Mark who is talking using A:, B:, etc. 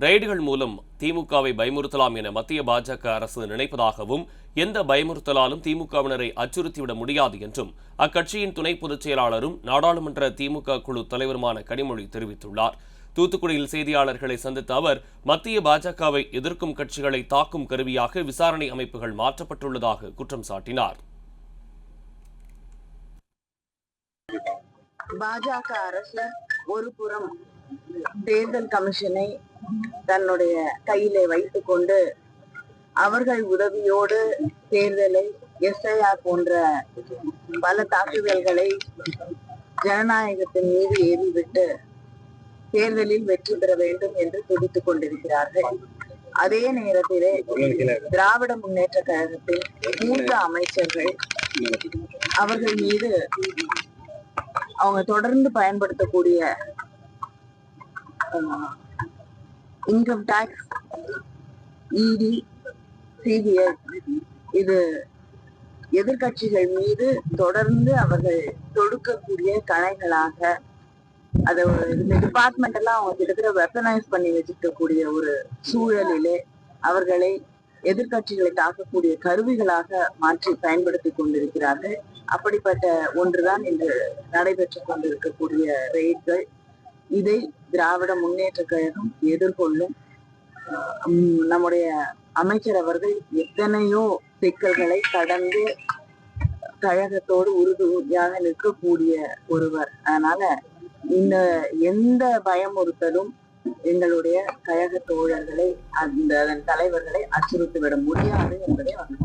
A: ரைடுகள் மூலம் திமுகவை பயமுறுத்தலாம் என மத்திய பாஜக அரசு நினைப்பதாகவும் எந்த பயமுறுத்தலாலும் திமுகவினரை அச்சுறுத்திவிட முடியாது என்றும் அக்கட்சியின் துணை பொதுச் செயலாளரும் நாடாளுமன்ற திமுக குழு தலைவருமான கனிமொழி தெரிவித்துள்ளார். தூத்துக்குடியில் செய்தியாளர்களை சந்தித்த அவர் மத்திய பாஜகவை எதிர்க்கும் கட்சிகளை தாக்கும் கருவியாக விசாரணை அமைப்புகள் மாற்றப்பட்டுள்ளதாக குற்றம் சாட்டினார்.
B: பாஜக அரசு ஒரு புறம் தேர்தல் கமிஷனை தன்னுடைய கையிலே வைத்துக் கொண்டு அவர்கள் உதவியோடு தேர்தலை எஸ்ஐஆர் போன்ற பல தாக்குதல்களை ஜனநாயகத்தின் மீது ஏறிவிட்டு தேர்தலில் வெற்றி பெற வேண்டும் என்று துடித்துக் கொண்டிருக்கிறார்கள். அதே நேரத்திலே திராவிட முன்னேற்ற கழகத்தின் மூத்த அமைச்சர்கள் அவர்கள் மீது அவங்க தொடர்ந்து பயன்படுத்தக்கூடிய இன்கம் டேக்ஸ் இடி சிபிஐ இது எதிர்க்கட்சிகள் மீது தொடர்ந்து அவர்கள் தொடுக்கக்கூடிய கலைகளாக அதை இந்த டிபார்ட்மெண்ட் எல்லாம் அவங்க கிட்டத்தட்ட வெப்பனைஸ் பண்ணி வச்சிருக்கக்கூடிய ஒரு சூழலிலே அவர்களை எதிர்க்கட்சிகளை தாக்கக்கூடிய கருவிகளாக மாற்றி பயன்படுத்தி கொண்டிருக்கிறார்கள். அப்படிப்பட்ட ஒன்றுதான் இன்று நடைபெற்றுக் கொண்டிருக்கக்கூடிய ரெய்ட்கள் இதை திராவிட முன்னேற்ற கழகம் எதிர்கொள்ளும். நம்முடைய அமைச்சர் அவர்கள் எத்தனையோ சிக்கல்களை கடந்து கழகத்தோடு உறுதுணையாக நிற்கக்கூடிய ஒருவர். அதனால இந்த எந்த பயமுறுத்தலும் எங்களுடைய கழக தோழர்களை அந்த அதன் தலைவர்களை அச்சுறுத்திவிட முடியாது என்பதை வந்து